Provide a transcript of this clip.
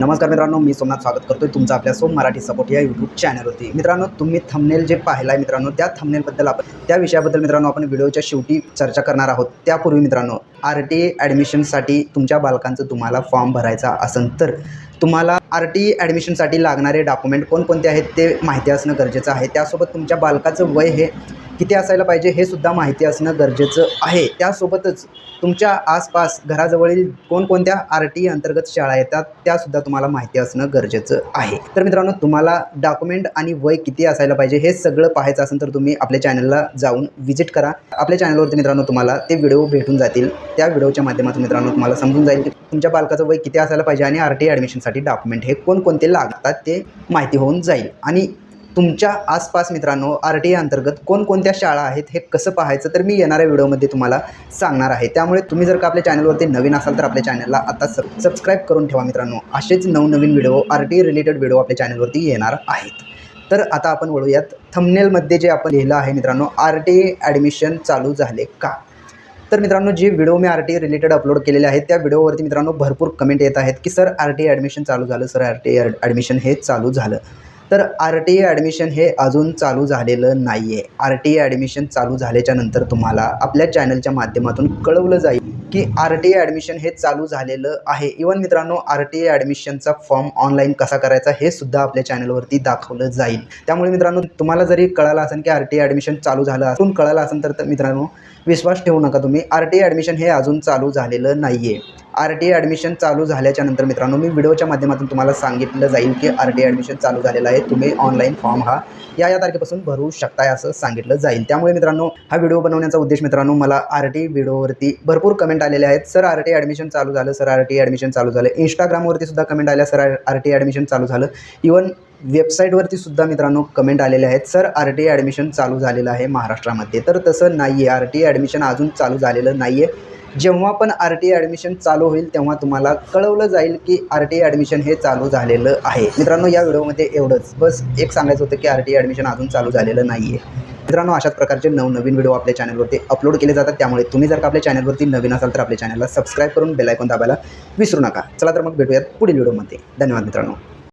नमस्कार मित्रांनो मी सोमनाथ स्वागत करतोय तुमचं आपल्या सोम मराठी सपोर्ट या यूट्यूब चॅनलवरती मित्रांनो तुम्ही थंबनेल जे पाहिला आहे मित्रांनो त्या थंबनेलबद्दल आपण त्या विषयाबद्दल मित्रांनो आपण व्हिडिओच्या शेवटी चर्चा करणार आहोत. त्यापूर्वी मित्रांनो आर टी ए ॲडमिशनसाठी तुमच्या बालकांचं तुम्हाला फॉर्म भरायचा असेल तर तुम्हाला आर टी ई ॲडमिशनसाठी लागणारे डॉक्युमेंट कोणकोणते आहेत ते माहिती असणं गरजेचं आहे. त्यासोबत तुमच्या बालकाचं वय हे किती असायला पाहिजे हे सुद्धा माहिती असणं गरजेचं आहे. त्यासोबतच तुमच्या आसपास घराजवळील कोणकोणत्या आर टी अंतर्गत शाळा येतात त्यासुद्धा तुम्हाला माहिती असणं गरजेचं आहे. तर मित्रांनो तुम्हाला डॉक्युमेंट आणि वय किती असायला पाहिजे हे सगळं पाहायचं असेल तर तुम्ही आपल्या चॅनलला जाऊन व्हिजिट करा. आपल्या चॅनलवरती मित्रांनो तुम्हाला ते व्हिडिओ भेटून जातील. त्या व्हिडिओच्या माध्यमातून मित्रांनो तुम्हाला समजून जाईल की तुमच्या बालकाचं वय किती असायला पाहिजे आणि आर टी ॲडमिशनसाठी डॉक्युमेंट हे कोणकोणते लागतात ते माहिती होऊन जाईल. आणि तुमच्या आसपास मित्रांनो आर टी अंतर्गत कोणकोणत्या शाळा आहेत हे कसं पाहायचं तर मी येणाऱ्या व्हिडिओमध्ये तुम्हाला सांगणार आहे. त्यामुळे तुम्ही जर का आपल्या चॅनलवरती नवीन असाल तर आपल्या चॅनलला आता सब सबस्क्राईब करून ठेवा मित्रांनो. असेच नवनवीन video R T related video आपल्या चॅनलवरती येणार आहेत. तर आता आपण वळूयात थंबनेलमध्ये जे आपण लिहिलं आहे मित्रांनो आर टी ॲडमिशन चालू झाले का? तर मित्रांनो जे व्हिडिओ मी आर टी रिलेटेड अपलोड केलेले आहेत त्या व्हिडिओवरती मित्रांनो भरपूर कमेंट येत आहेत की सर आर टी ॲडमिशन चालू झालं सर आर टी ॲडमिशन हे चालू झालं. तर आर टी ए ॲडमिशन हे अजून चालू झालेलं नाही आहे आर टी ए ॲडमिशन चालू झाल्याच्यानंतर तुम्हाला आपल्या चॅनलच्या माध्यमातून कळवलं जाईल की आर टी ए ॲडमिशन हे चालू झालेलं आहे. इवन मित्रांनो आर टी ॲडमिशनचा फॉर्म ऑनलाईन कसा करायचा हे सुद्धा आपल्या चॅनलवरती दाखवलं जाईल. त्यामुळे मित्रांनो तुम्हाला जरी कळालं असेल की आर टी ॲडमिशन चालू झालं असून कळालं असेल तर मित्रांनो विश्वास ठेवू नका तुम्ही. आर टी ए ॲडमिशन हे अजून चालू झालेलं नाही आहे आर टी ॲडमिशन चालू झाल्याच्यानंतर मित्रांनो मी व्हिडिओच्या माध्यमातून तुम्हाला सांगितलं जाईल की आर टी ॲडमिशन चालू झालेलं आहे. तुम्ही ऑनलाईन फॉर्म हा या या तारखेपासून भरू शकताय असं सांगितलं जाईल. त्यामुळे मित्रांनो हा व्हिडिओ बनवण्याचा उद्देश मित्रांनो मला आर टी व्हिडिओवरती भरपूर कमेंट आलेले आहेत. सर आर टी ॲडमिशन चालू झालं सर आर टी ॲडमिशन चालू झालं. इंस्टाग्रामवरती सुद्धा कमेंट आल्या सर आर टी ॲडमिशन चालू झालं. इवन वेबसाईटवरती सुद्धा मित्रांनो कमेंट आलेले आहेत. सर आर टी ॲडमिशन चालू झालेलं आहे महाराष्ट्रामध्ये. तर तसं नाही आहे आर टी ॲडमिशन अजून चालू झालेलं नाही आहे जेव्हा पण आर टी ॲडमिशन चालू होईल तेव्हा तुम्हाला कळवलं जाईल की आर टी ॲडमिशन हे चालू झालेलं आहे. मित्रांनो या व्हिडिओमध्ये एवढंच. बस एक सांगायचं होतं की आर टी ॲडमिशन अजून चालू झालेलं नाही आहे मित्रांनो अशाच प्रकारचे नवनवीन व्हिडिओ आपल्या चॅनलवरती अपलोड केले जातात. त्यामुळे तुम्ही जर का आपल्या चॅनलवरती नवीन असाल तर आपल्या चॅनलला सबस्क्राईब करून बेलायकॉन दाबायला विसरू नका. चला तर मग भेटूयात पुढील व्हिडिओमध्ये. धन्यवाद मित्रांनो.